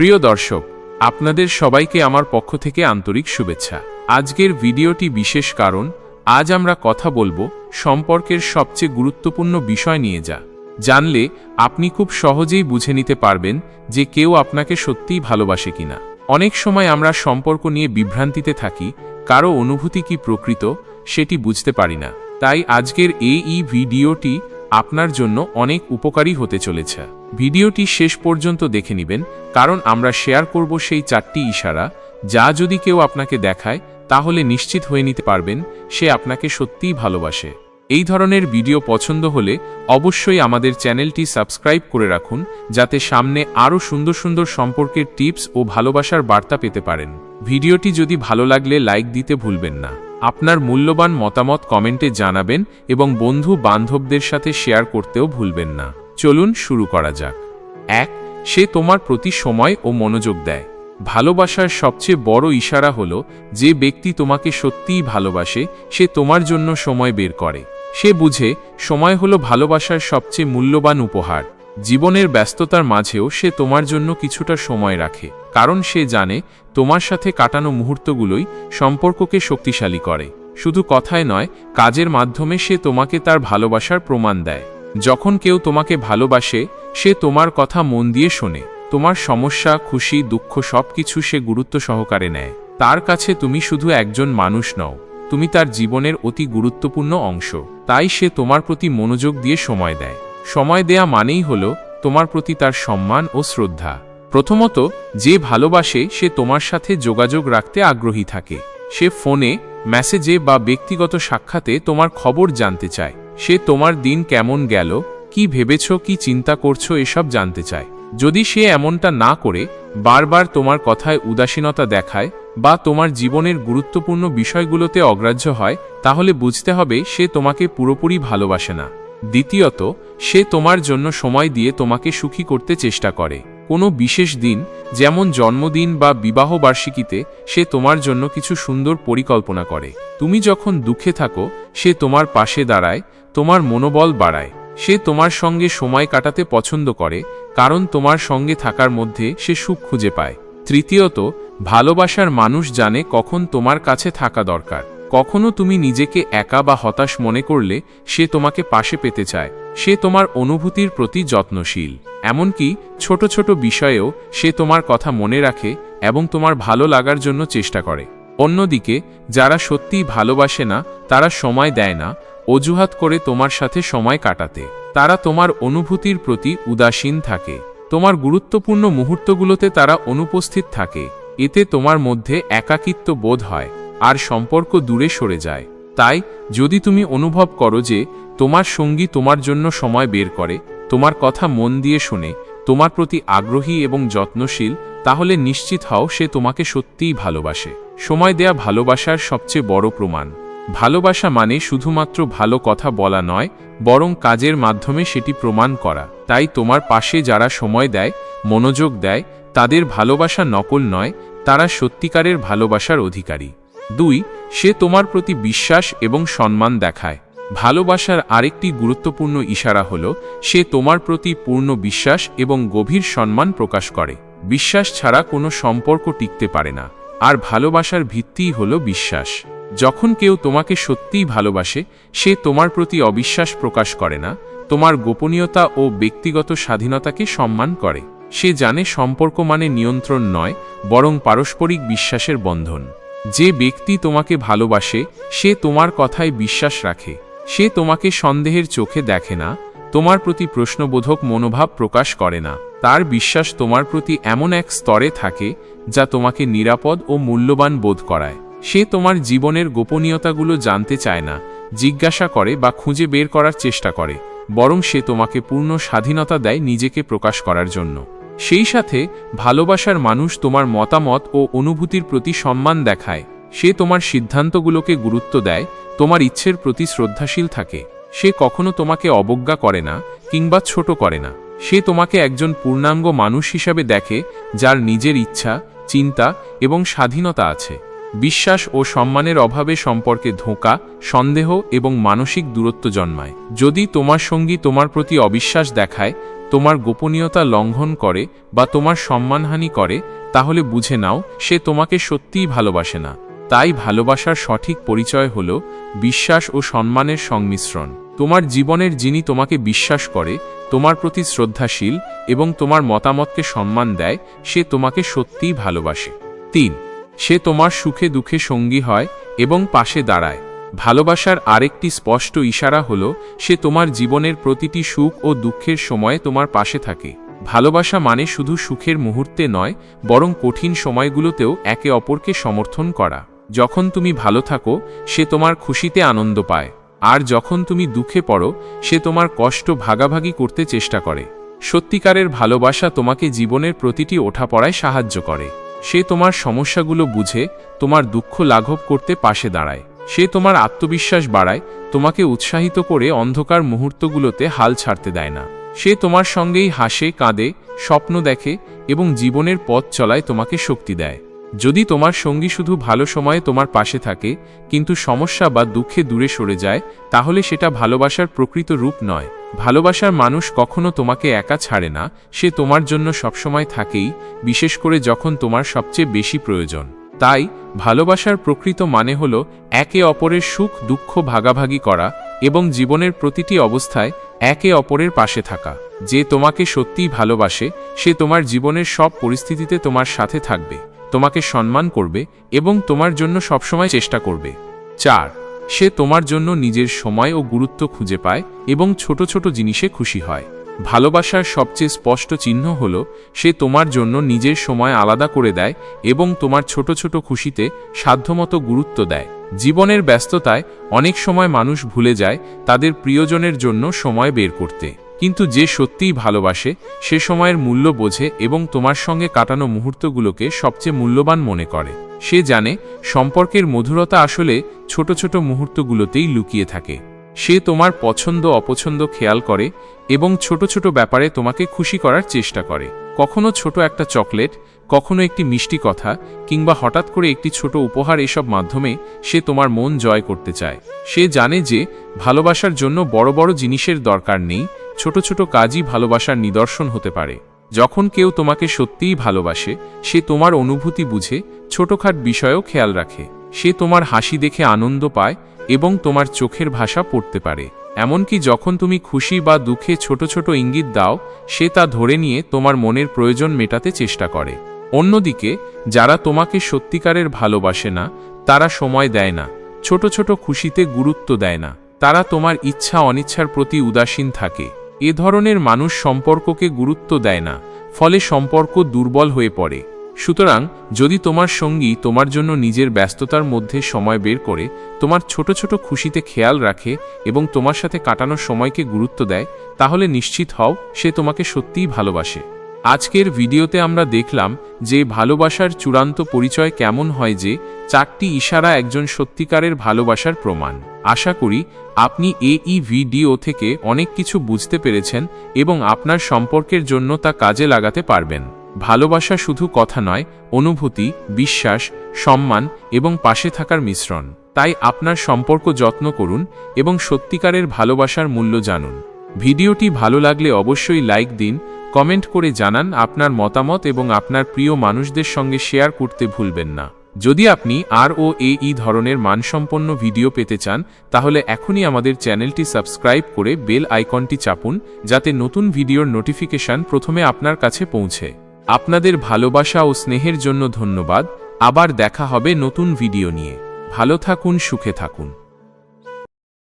প্রিয় দর্শক, আপনাদের সবাইকে আমার পক্ষ থেকে আন্তরিক শুভেচ্ছা। আজকের ভিডিওটি বিশেষ কারণ, আজ আমরা কথা বলব সম্পর্কের সবচেয়ে গুরুত্বপূর্ণ বিষয় নিয়ে যা। জানলে আপনি খুব সহজেই বুঝে নিতে পারবেন যে কেউ আপনাকে সত্যিই ভালোবাসে কিনা। অনেক সময় আমরা সম্পর্ক নিয়ে বিভ্রান্তিতে থাকি, কারও অনুভূতি কি প্রকৃত সেটি বুঝতে পারি না। তাই আজকের এই ভিডিওটি আপনার জন্য অনেক উপকারী হতে চলেছে। ভিডিওটি শেষ পর্যন্ত দেখে নেবেন, কারণ আমরা শেয়ার করব সেই চারটি ইশারা, যা যদি কেউ আপনাকে দেখায়, তাহলে নিশ্চিত হয়ে নিতে পারবেন, সে আপনাকে সত্যিই ভালোবাসে। এই ধরনের ভিডিও পছন্দ হলে অবশ্যই আমাদের চ্যানেলটি সাবস্ক্রাইব করে রাখুন, যাতে সামনে আরও সুন্দর সুন্দর সম্পর্কের টিপস ও ভালোবাসার বার্তা পেতে পারেন। ভিডিওটি যদি ভালো লাগলে লাইক দিতে ভুলবেন না। আপনার মূল্যবান মতামত কমেন্টে জানাবেন এবং বন্ধু বান্ধবদের সাথে শেয়ার করতেও ভুলবেন না। চলুন শুরু করা যাক। এক, সে তোমার প্রতি সময় ও মনোযোগ দেয়। ভালোবাসার সবচেয়ে বড় ইশারা হল, যে ব্যক্তি তোমাকে সত্যিই ভালোবাসে, সে তোমার জন্য সময় বের করে। সে বুঝে, সময় হলো ভালোবাসার সবচেয়ে মূল্যবান উপহার। জীবনের ব্যস্ততার মাঝেও সে তোমার জন্য কিছুটা সময় রাখে, কারণ সে জানে, তোমার সাথে কাটানো মুহূর্তগুলোই সম্পর্ককে শক্তিশালী করে। শুধু কথায় নয়, কাজের মাধ্যমে সে তোমাকে তার ভালোবাসার প্রমাণ দেয়। যখন কেউ তোমাকে ভালোবাসে, সে তোমার কথা মন দিয়ে শোনে। তোমার সমস্যা, খুশি, দুঃখ সবকিছু সে গুরুত্ব সহকারে নেয়। তার কাছে তুমি শুধু একজন মানুষ নও, তুমি তার জীবনের অতি গুরুত্বপূর্ণ অংশ। তাই সে তোমার প্রতি মনোযোগ দিয়ে সময় দেয়। সময় দেয়া মানেই হল, তোমার প্রতি তার সম্মান ও শ্রদ্ধা। প্রথমত, যে ভালোবাসে, সে তোমার সাথে যোগাযোগ রাখতে আগ্রহী থাকে। সে ফোনে, মেসেজে বা ব্যক্তিগত সাক্ষাতে তোমার খবর জানতে চায়। সে তোমার দিন কেমন গেল, কি ভেবেছ, কি চিন্তা করছ, এসব জানতে চায়। যদি সে এমনটা না করে, বারবার তোমার কথায় উদাসীনতা দেখায় বা তোমার জীবনের গুরুত্বপূর্ণ বিষয়গুলোতে অগ্রাহ্য হয়, তাহলে বুঝতে হবে সে তোমাকে পুরোপুরি ভালোবাসে না। দ্বিতীয়ত, সে তোমার জন্য সময় দিয়ে তোমাকে সুখী করতে চেষ্টা করে। কোনো বিশেষ দিন, যেমন জন্মদিন বা বিবাহ বার্ষিকীতে সে তোমার জন্য কিছু সুন্দর পরিকল্পনা করে। তুমি যখন দুঃখে থাকো, সে তোমার পাশে দাঁড়ায়, তোমার মনোবল বাড়ায়। সে তোমার সঙ্গে সময় কাটাতে পছন্দ করে, কারণ তোমার সঙ্গে থাকার মধ্যে সে সুখ খুঁজে পায়। তৃতীয়ত, ভালোবাসার মানুষ জানে কখন তোমার কাছে থাকা দরকার। কখনো তুমি নিজেকে একা বা হতাশ মনে করলে সে তোমাকে পাশে পেতে চায়। সে তোমার অনুভূতির প্রতি যত্নশীল। এমনকি ছোট ছোট বিষয়েও সে তোমার কথা মনে রাখে এবং তোমার ভালো লাগার জন্য চেষ্টা করে। অন্যদিকে, যারা সত্যিই ভালোবাসে না, তারা সময় দেয় না, অজুহাত করে তোমার সাথে সময় কাটাতে। তারা তোমার অনুভূতির প্রতি উদাসীন থাকে। তোমার গুরুত্বপূর্ণ মুহূর্তগুলোতে তারা অনুপস্থিত থাকে। এতে তোমার মধ্যে একাকিত্ব বোধ হয়। আর সম্পর্ক দূরে সরে যায়। তাই, যদি তুমি অনুভব করো যে, তোমার সঙ্গী তোমার জন্য সময় বের করে, তোমার কথা মন দিয়ে শোনে, তোমার প্রতি আগ্রহী এবং যত্নশীল, তাহলে নিশ্চিত হও সে তোমাকে সত্যিই ভালোবাসে। সময় দেয়া ভালোবাসার সবচেয়ে বড় প্রমাণ। ভালোবাসা মানে শুধুমাত্র ভালো কথা বলা নয়, বরং কাজের মাধ্যমে সেটি প্রমাণ করা। তাই তোমার পাশে যারা সময় দেয়, মনোযোগ দেয়, তাদের ভালোবাসা নকল নয়, তারা সত্যিকারের ভালোবাসার অধিকারী। দুই, সে তোমার প্রতি বিশ্বাস এবং সম্মান দেখায়। ভালোবাসার আরেকটি গুরুত্বপূর্ণ ইশারা হল, সে তোমার প্রতি পূর্ণ বিশ্বাস এবং গভীর সম্মান প্রকাশ করে। বিশ্বাস ছাড়া কোনো সম্পর্ক টিকতে পারে না, আর ভালোবাসার ভিত্তিই হল বিশ্বাস। যখন কেউ তোমাকে সত্যিই ভালোবাসে, সে তোমার প্রতি অবিশ্বাস প্রকাশ করে না, তোমার গোপনীয়তা ও ব্যক্তিগত স্বাধীনতাকে সম্মান করে। সে জানে সম্পর্ক মানে নিয়ন্ত্রণ নয়, বরং পারস্পরিক বিশ্বাসের বন্ধন। যে ব্যক্তি তোমাকে ভালোবাসে, সে তোমার কথায় বিশ্বাস রাখে। সে তোমাকে সন্দেহের চোখে দেখে না, তোমার প্রতি প্রশ্নবোধক মনোভাব প্রকাশ করে না। তার বিশ্বাস তোমার প্রতি এমন এক স্তরে থাকে, যা তোমাকে নিরাপদ ও মূল্যবান বোধ করায়। সে তোমার জীবনের গোপনীয়তাগুলো জানতে চায় না, জিজ্ঞাসা করে বা খুঁজে বের করার চেষ্টা করে, বরং সে তোমাকে পূর্ণ স্বাধীনতা দেয় নিজেকে প্রকাশ করার জন্য। সেই সাথে ভালোবাসার মানুষ তোমার মতামত ও অনুভূতির প্রতি সম্মান দেখায়। সে তোমার সিদ্ধান্তগুলোকে গুরুত্ব দেয়, তোমার ইচ্ছের প্রতি শ্রদ্ধাশীল থাকে। সে কখনো তোমাকে অবজ্ঞা করে না কিংবা ছোট করে না। সে তোমাকে একজন পূর্ণাঙ্গ মানুষ হিসাবে দেখে, যার নিজের ইচ্ছা, চিন্তা এবং স্বাধীনতা আছে। বিশ্বাস ও সম্মানের অভাবে সম্পর্কে ধোঁকা, সন্দেহ এবং মানসিক দূরত্ব জন্মায়। যদি তোমার সঙ্গী তোমার প্রতি অবিশ্বাস দেখায় তোমার গোপনীয়তা লঙ্ঘন করে বা তোমার সম্মানহানি করে, তাহলে বুঝে নাও, সে তোমাকে সত্যিই ভালোবাসে না। তাই ভালোবাসার সঠিক পরিচয় হল বিশ্বাস ও সম্মানের সংমিশ্রণ। তোমার জীবনের যিনি তোমাকে বিশ্বাস করে, তোমার প্রতি শ্রদ্ধাশীল এবং তোমার মতামতকে সম্মান দেয়, সে তোমাকে সত্যিই ভালোবাসে। তিন, সে তোমার সুখে দুঃখে সঙ্গী হয় এবং পাশে দাঁড়ায়। ভালোবাসার আরেকটি স্পষ্ট ইশারা হল, সে তোমার জীবনের প্রতিটি সুখ ও দুঃখের সময়ে তোমার পাশে থাকে। ভালোবাসা মানে শুধু সুখের মুহূর্তে নয়, বরং কঠিন সময়গুলোতেও একে অপরকে সমর্থন করা। যখন তুমি ভালো থাকো, সে তোমার খুশিতে আনন্দ পায়। আর যখন তুমি দুঃখে পড়ো, সে তোমার কষ্ট ভাগাভাগি করতে চেষ্টা করে। সত্যিকারের ভালোবাসা তোমাকে জীবনের প্রতিটি ওঠাপড়ায় সাহায্য করে। সে তোমার সমস্যাগুলো বুঝে, তোমার দুঃখ লাঘব করতে পাশে দাঁড়ায়। সে তোমার আত্মবিশ্বাস বাড়ায়, তোমাকে উৎসাহিত করে অন্ধকার মুহূর্তগুলোতে হাল ছাড়তে দেয় না। সে তোমার সঙ্গেই হাসে, কাঁদে, স্বপ্ন দেখে এবং জীবনের পথ চলায় তোমাকে শক্তি দেয়। যদি তোমার সঙ্গী শুধু ভালো সময়ে তোমার পাশে থাকে, কিন্তু সমস্যা বা দুঃখে দূরে সরে যায়, তাহলে সেটা ভালোবাসার প্রকৃত রূপ নয়। ভালোবাসার মানুষ কখনো তোমাকে একা ছাড়ে না, সে তোমার জন্য সবসময় থাকেই, বিশেষ করে যখন তোমার সবচেয়ে বেশি প্রয়োজন। তাই ভালোবাসার প্রকৃত মানে হল একে অপরের সুখ, দুঃখ ভাগাভাগি করা এবং জীবনের প্রতিটি অবস্থায় একে অপরের পাশে থাকা। যে তোমাকে সত্যিই ভালোবাসে, সে তোমার জীবনের সব পরিস্থিতিতে তোমার সাথে থাকবে, তোমাকে সম্মান করবে এবং তোমার জন্য সবসময় চেষ্টা করবে। চার, সে তোমার জন্য নিজের সময় ও গুরুত্ব খুঁজে পায় এবং ছোট ছোট জিনিসে খুশি হয়। ভালোবাসার সবচেয়ে স্পষ্ট চিহ্ন হল, সে তোমার জন্য নিজের সময় আলাদা করে দেয় এবং তোমার ছোট ছোট খুশিতে সাধ্যমতো গুরুত্ব দেয়। জীবনের ব্যস্ততায় অনেক সময় মানুষ ভুলে যায় তাদের প্রিয়জনের জন্য সময় বের করতে। কিন্তু যে সত্যিই ভালোবাসে, সে সময়ের মূল্য বোঝে এবং তোমার সঙ্গে কাটানো মুহূর্তগুলোকে সবচেয়ে মূল্যবান মনে করে। সে জানে, সম্পর্কের মধুরতা আসলে ছোট ছোট মুহূর্তগুলোতেই লুকিয়ে থাকে। সে তোমার পছন্দ অপছন্দ খেয়াল করে এবং ছোট ছোট ব্যাপারে তোমাকে খুশি করার চেষ্টা করে। কখনো ছোট একটা চকলেট, কখনো একটি মিষ্টি কথা কিংবা হঠাৎ করে একটি ছোট উপহার এসব মাধ্যমে সে তোমার মন জয় করতে চায়। সে জানে যে ভালোবাসার জন্য বড় বড় জিনিসের দরকার নেই, ছোট ছোট কাজই ভালোবাসার নিদর্শন হতে পারে। যখন কেউ তোমাকে সত্যিই ভালোবাসে, সে তোমার অনুভূতি বুঝে, ছোটখাট বিষয়েও খেয়াল রাখে। সে তোমার হাসি দেখে আনন্দ পায় এবং তোমার চোখের ভাষা পড়তে পারে। এমনকি যখন তুমি খুশি বা দুঃখে ছোট ছোট ইঙ্গিত দাও, সে তা ধরে নিয়ে তোমার মনের প্রয়োজন মেটাতে চেষ্টা করে। অন্যদিকে, যারা তোমাকে সত্যিকারের ভালোবাসে না, তারা সময় দেয় না, ছোট ছোট খুশিতে গুরুত্ব দেয় না। তারা তোমার ইচ্ছা অনিচ্ছার প্রতি উদাসীন থাকে। এ ধরনের মানুষ সম্পর্ককে গুরুত্ব দেয় না, ফলে সম্পর্ক দুর্বল হয়ে পড়ে। সুতরাং যদি তোমার সঙ্গী তোমার জন্য নিজের ব্যস্ততার মধ্যে সময় বের করে, তোমার ছোট ছোট খুশিতে খেয়াল রাখে এবং তোমার সাথে কাটানোর সময়কে গুরুত্ব দেয়, তাহলে নিশ্চিত হও সে তোমাকে সত্যিই ভালোবাসে। আজকের ভিডিওতে আমরা দেখলাম যে ভালোবাসার চূড়ান্ত পরিচয় কেমন হয় যে চারটি ইশারা একজন সত্যিকারের ভালোবাসার প্রমাণ। আশা করি আপনি এই ভিডিও থেকে অনেক কিছু বুঝতে পেরেছেন এবং আপনার সম্পর্কের জন্য তা কাজে লাগাতে পারবেন। ভালোবাসা শুধু কথা নয়, অনুভূতি, বিশ্বাস, সম্মান এবং পাশে থাকার মিশ্রণ। তাই আপনার সম্পর্ক যত্ন করুন এবং সত্যিকারের ভালোবাসার মূল্য জানুন। ভিডিওটি ভালো লাগলে অবশ্যই লাইক দিন, কমেন্ট করে জানান আপনার মতামত এবং আপনার প্রিয় মানুষদের সঙ্গে শেয়ার করতে ভুলবেন না। যদি আপনি আর ও এই ধরনের মানসম্পন্ন ভিডিও পেতে চান, তাহলে এখনই আমাদের চ্যানেলটি সাবস্ক্রাইব করে বেল আইকনটি চাপুন, যাতে নতুন ভিডিওর নোটিফিকেশন প্রথমে আপনার কাছে পৌঁছে। আপনাদের ভালোবাসা ও স্নেহের জন্য ধন্যবাদ। আবার দেখা হবে নতুন ভিডিও নিয়ে। ভালো থাকুন, সুখে থাকুন।